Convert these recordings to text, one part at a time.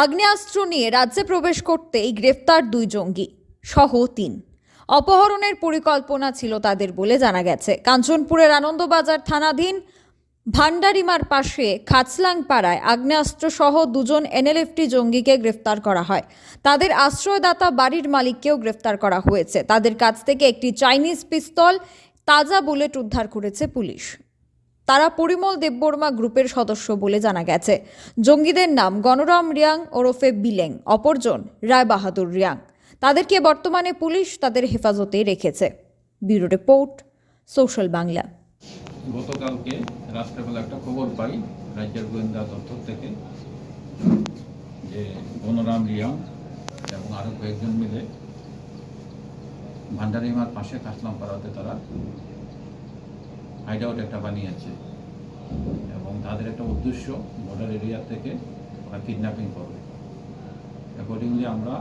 আগ্নেয়াস্ত্র নিয়ে রাজ্যে প্রবেশ করতেই গ্রেফতার দুই জঙ্গি, সহ তিন। অপহরণের পরিকল্পনা ছিল তাদের বলে জানা গেছে। কাঞ্চনপুরের আনন্দবাজার থানাধীন ভান্ডারিমার পাশে খাচলাং পাড়ায় আগ্নেয়াস্ত্র সহ দুজন এনএলএফটি জঙ্গিকে গ্রেফতার করা হয়। তাদের আশ্রয়দাতা বাড়ির মালিককেও গ্রেফতার করা হয়েছে। তাদের কাছ থেকে একটি চাইনিজ পিস্তল তাজা বুলেট উদ্ধার করেছে পুলিশ। তারা পরিমল দেববর্মা গ্রুপের সদস্য বলে জানা গেছে। জঙ্গিদের নাম গণরাম রিয়াং, ওরফে বিলেং, অপরজন রায় বাহাদুর রিয়াং। তাদেরকে বর্তমানে পুলিশ তাদের হেফাজতে রেখেছে। Bureau report, social Bangla. গতকালকে রাত্রেবেলা একটা খবর পাই রাজ্যের গোয়েন্দা দপ্তর থেকে যে বনরাম রিয়াং এবং আরও কয়েকজন মিলে ভান্ডারিমার পাশে কাসলাম পাড়াতে তারা হাইড আউট একটা বানিয়েছে। এবং তাদের একটা উদ্দেশ্য বর্ডার এরিয়া থেকে ওরা কিডন্যাপিং করবে। অ্যাকর্ডিংলি আমরা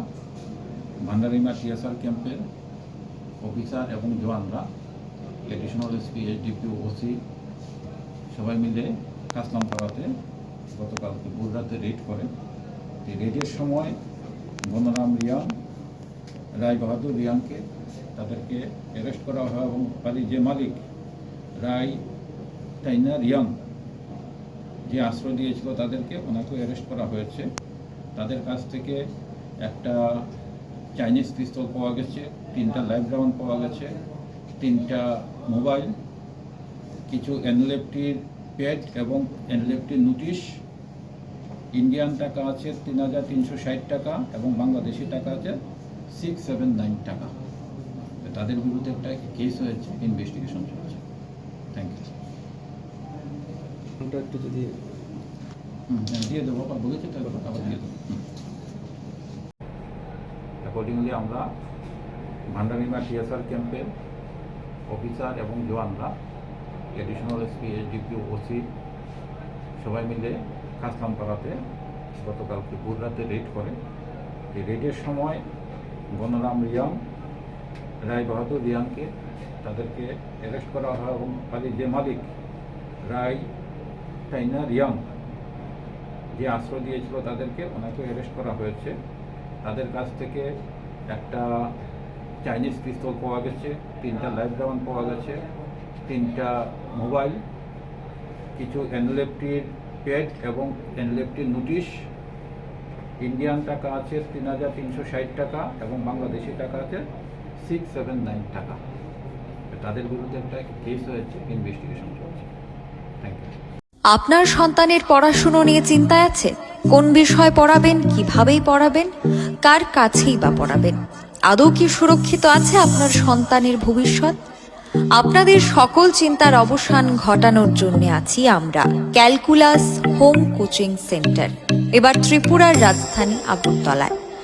ভান্ডারিমা টিএসআর ক্যাম্পের অফিসার এবং জওয়ানরা এডিশনাল এসপি এইচডিপি ওসি সবাই মিলে কাসলাম পাড়াতে গতকালকে রাতে রেড করেন এই রেডের সময় বনরাম রিয়াং রায় বাহাদুর রিয়াংকে তাদেরকে অ্যারেস্ট করা হয় এবং বাড়ির যে মালিক রায় টাইনা রিয়াং যে আশ্রয় দিয়েছিল তাদেরকে, ওনাকেও অ্যারেস্ট করা হয়েছে। তাদের কাছ থেকে একটা চাইনিজ পিস্তল পাওয়া গেছে, তিনটা লাইভ রাউন্ড পাওয়া গেছে, তিনটা মোবাইল কিছু এনএলএফটির প্যাড এবং এনএলএফটির নোটিশ ইন্ডিয়ান টাকা আছে তিন হাজার তিনশো ষাট টাকা এবং বাংলাদেশি টাকা আছে সিক্স সেভেন নাইন টাকা। তাদের বিরুদ্ধে একটা কেস হয়েছে ইনভেস্টিগেশন চলছে। থ্যাংক ইউ একটু যদি হ্যাঁ, দিয়ে দেবো আবার বলেছি তো এবার আবার দিয়ে দেবো। অ্যাকর্ডিংলি আমরা ভান্ডারিমা টিএসআর ক্যাম্পের অফিসার এবং জওয়ানরা এডিশনাল এসপি এইচডিপি ওসি সবাই মিলে কাসলাম পাড়াতে গতকালকে ভোর রাতে রেড করে। এই রেডের সময় বনরাম রিয়াং রায় বাহাদুর রিয়াংকে তাদেরকে অ্যারেস্ট করা হয় এবং বাড়ির যে মালিক, রায় টাইনা রিয়াং যে আশ্রয় দিয়েছিল তাদেরকে ওনাকে অ্যারেস্ট করা হয়েছে। তাদের কাছ থেকে একটা চাইনিজ পিস্তল পাওয়া গেছে, তিনটা লাইভ রাউন্ড পাওয়া গেছে, তিনটা মোবাইল কিছু এনএলএফটির প্যাড এবং এনএলএফটির নোটিশ ইন্ডিয়ান টাকা আছে তিন হাজার তিনশো ষাট টাকা এবং বাংলাদেশি টাকা আছে সিক্স সেভেন নাইন টাকা। তাদের বিরুদ্ধে একটা কেস হয়েছে ইনভেস্টিগেশন চলছে। আপনার সন্তানের পড়াশুনো নিয়ে চিন্তায় আছে? কোন বিষয় পড়াবেন, কিভাবেই পড়াবেন, কার কাছেই বা পড়াবেন? আদৌ কি সুরক্ষিত আছে আপনার সন্তানের ভবিষ্যৎ? আপনাদের সকল চিন্তার অবসান ঘটানোর জন্য আছি আমরা। Calculus home coaching centre. এবার ত্রিপুরার রাজধানী আগরতলায়।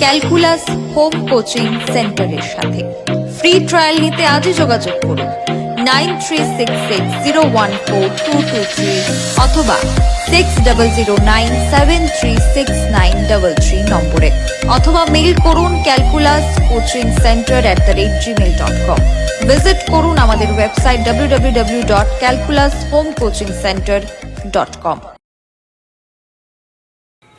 ক্যালকুলাস হোম কোচিং সেন্টারের সাথে। ফ্রি ট্রায়াল নিতে আজই যোগাযোগ করুন। Nine three six six zero one four two two three অথবা six double zero nine seven three six nine double three নম্বরে। অথবা মেইল করুন calculus coaching centre at the rate gmail dot com. Visit করুন আমাদের website W W W dot calculus home coaching centre dot com.